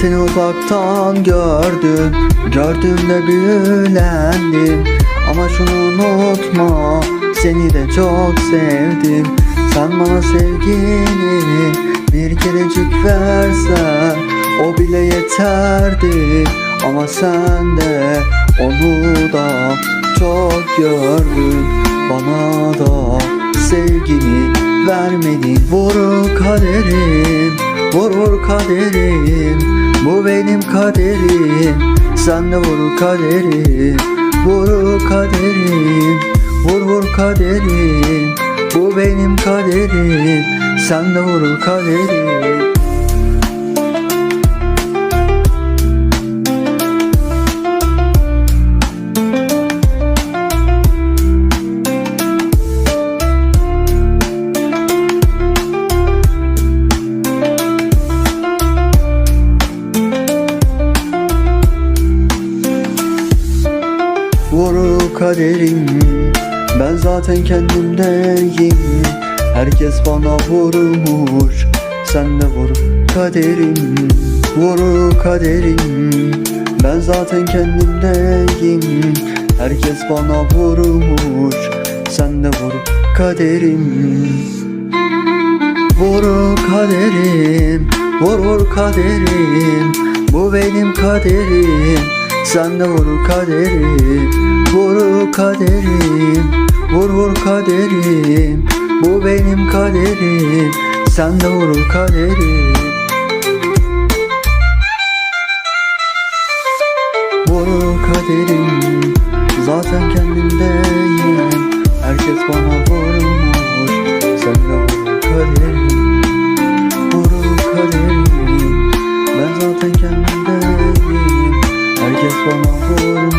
seni uzaktan gördüm Gördüğümde büyülendim. Ama şunu unutma Seni de çok sevdim. Sen bana sevgini Bir kerecik versen O bile yeterdi. Ama sen de onu da çok gördün. Bana da sevgini vermedin. Vur kaderim Vur vur kaderim. Bu benim kaderim. Sen de vur kaderim. Vur kaderim. Vur vur kaderim. Bu benim kaderim. Sen de vur kaderim kaderim. Ben zaten kendimdeyim Herkes bana vurmuş. Sen de vur kaderim. Vur kaderim. Ben zaten kendimdeyim Herkes bana vurmuş. Sen de vur kaderim. Vur kaderim. Vur vur kaderim. Bu benim kaderim Sen de vur kaderim Vur kaderim Vur vur kaderim. Bu benim kaderim Sen de vur kaderim. Vur kaderim Zaten kendimdeyim Herkes bana vurmuş Sen de vur kaderim como un